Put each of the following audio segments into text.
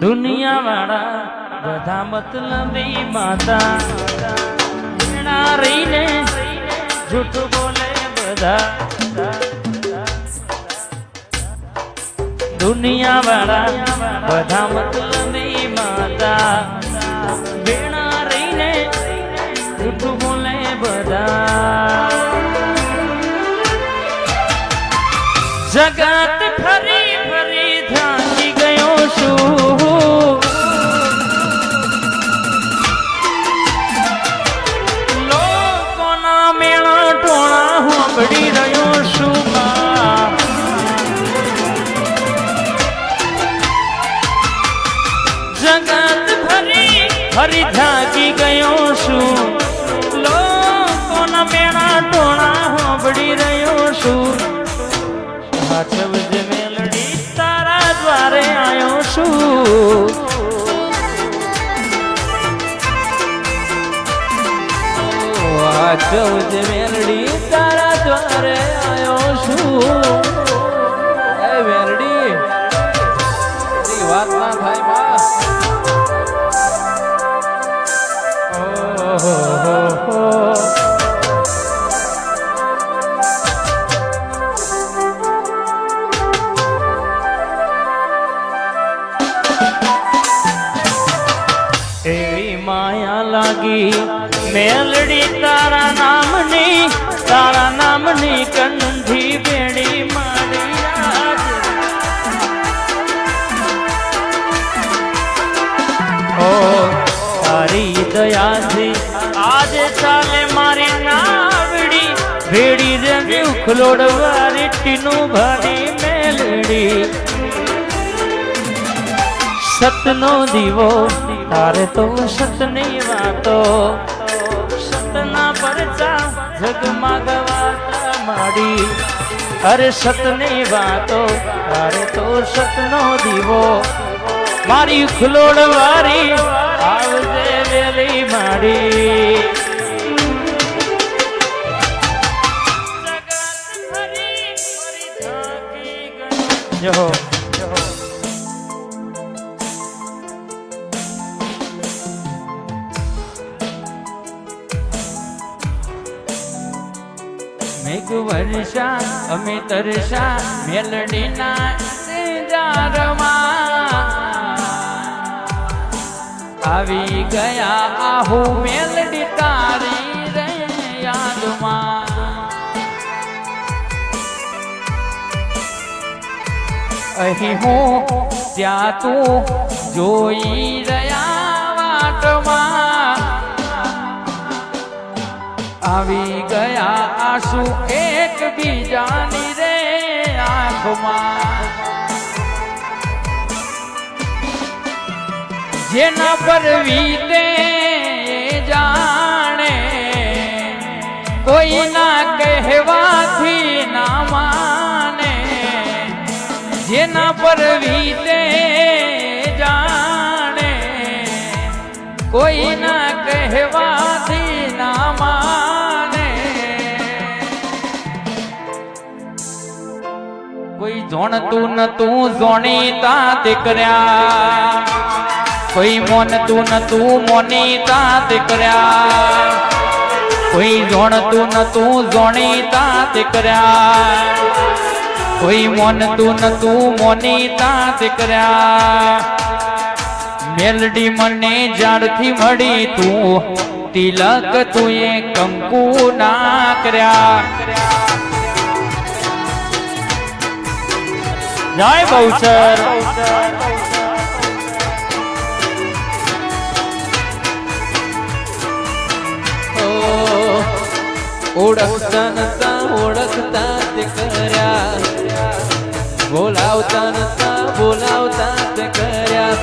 દુનિયા વાળા બધા મતલબી માતા. રહીને જૂઠું બોલે બધા. દુનિયા વાળા બધા મતલબી માતા. વેણા રહીને જૂઠું બોલે બધા. જગત જગત ભરી ફરી થાકી ગયો છું. લોકોના મેળા ટોણા હોબડી રહ્યો છું. હાચવજે મેલડી તારા દ્વારે આવ્યો છું. હાચવજે મેલડી તારા દ્વારે આવ્યો છું. એ મેલડી વાત ના થાય માં ભેડી રંગી ઉખલોડવારી ટીનું ભાડી મેલડી. સતનો દીવો, તારે તો સતની વાતો. સતના પરચા જગમગવાતા મારી અરે સતની વાતો, તારે તો સતનો દીવો. મારી ખુલોડ વારી, આવજે વેલી માડી. જો મેઘ વર્ષા અમે તરસા મેલડીના જારમાં આવી ગયા આહુ મેલડી. અહીં હું ત્યાં તું જોઈ રહ્યા વાટમાં. આવી ગયા આંસુ એક બીજાની રે આંખમાં. જેના પર વીતે જોણતું જોણીતા તે કર્યા કોઈ મોનતું નતું મોનીતા તે કર્યા કોઈ જોણતું જોણીતા તે કર્યા કોઈ મોનતું નતું મોનીતા તે કર્યા મેલડી મને જાડથી મળી તું. તિલક તું એ કંકુ ના કર્યા. જય બહુચર. ઓળખતા નતા, ઓળખતા તે કર્યા. બોલાવતા નતા, બોલાવતા તે કર્યા.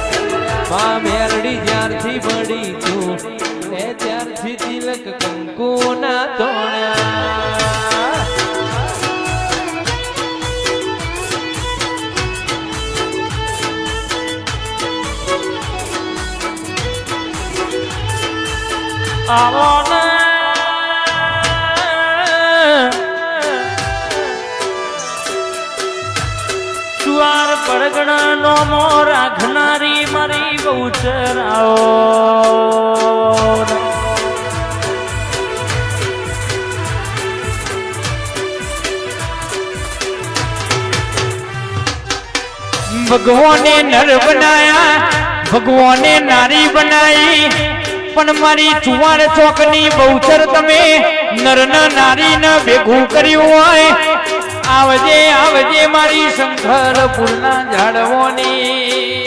મા મેરડી જ્યારથી મળી તું, એ ત્યારથી તિલક કંકુના તોણ્યા આવો ને પડગણા નો મોર આખનારી મારી બહુચરાઓ ભગવાને નર બનાયા ભગવાને નારી બનાવી પણ મારી ચુવાણ ચોકની બહુચર તમે નર ન નારી ન ભેગું કર્યું હોય. આવજે આવજે મારી શંકર ફૂલના ઝાડવોની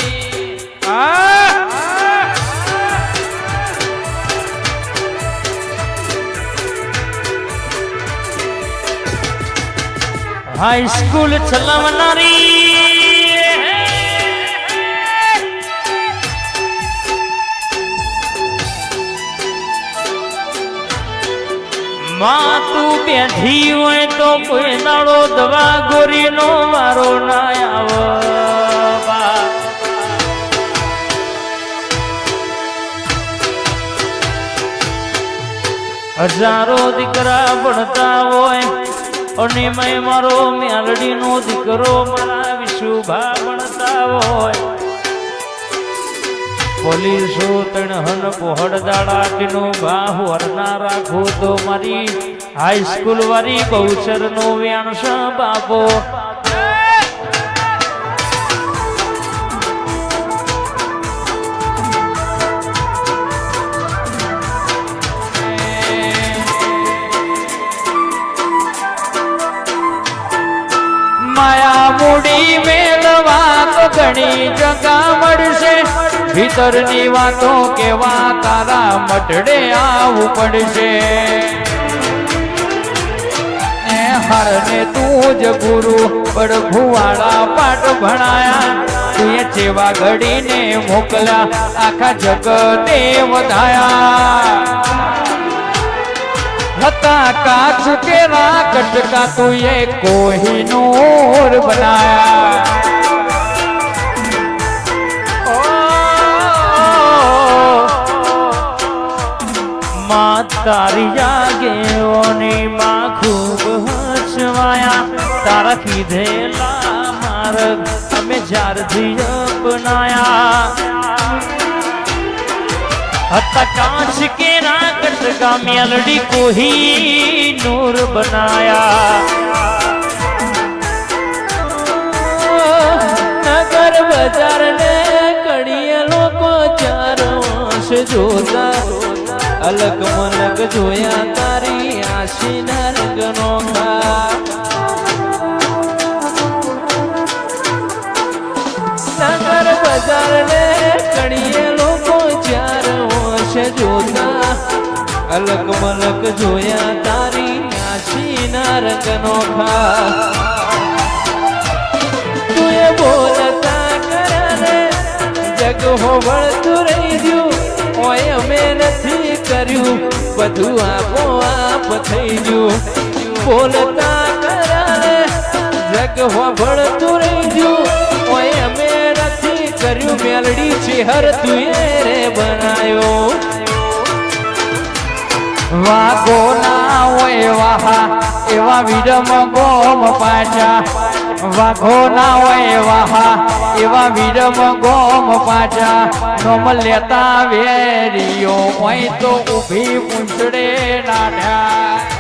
હાઈસ્કૂલ ચલાવનારી માં તું બેઠી હોય તો કોઈ નાળો દવા ગોરીનો મારો ના આવ. હજારો દીકરા ભણતા હોય, અને મેં મારો મેલડીનો દીકરો મારા વિશુભા ભણતા હોય. પોલીસો તણહન પોહડ દાડાટીનો બાહુ હરના રાખો તો મારી હાઈસ્કૂલ વાળી બહુચર નો વ્યાણસ બાપો. માયા મૂડી મેળવા તો ઘણી જગા મળશે ભીતરની વાતો કેવા તારા મઢડે આવું પડશે. હરને તું જ ગુરુ, બળભુવાળા પાઠ ભણાયા. તે જેવા ઘડીને મોકલા આખા જગતે વધાયા. હતા કાચ કેરા કટકા એ કોહિનૂર બનાયા. માં તારી જાગેઓની માં ખૂબ હસવાયા. તારા કીધેલા માર્ગ અમે જ્યારથી અપનાયા. હતા કાંચ કે ના કટકા મેલડી કોહી નૂર બનાયા. નગર બજાર ને કડીએ લોકો ચાર વર્ષ જોતા અલગ મલક જોયા તારી આશીના રંગનો ખા નગર બજાર ને કણીએ લોકો ચાર હોશે જોતા. અલગ મલક જોયા તારી આશીના રંગનો ખા તું બોલતા કરે જગ હોવળતું રહી ગયું, ઓય અમે બધું આપો આપ થઈ ગયું. બોલતા કરારે જગ હોભળતું રહી ગયું. અમે નથી કર્યું મેલડી છે હર તું રે બનાયો. વાગો ના હોય વાહા, એવા વિડમ ગોમ પાછા વાઘો ના હોય વાહા, એવા વિરમ ગોમ પાછા. નોમ લેતા વેરીઓ હોય તો ઊભી પૂંછડે નાઢ્યા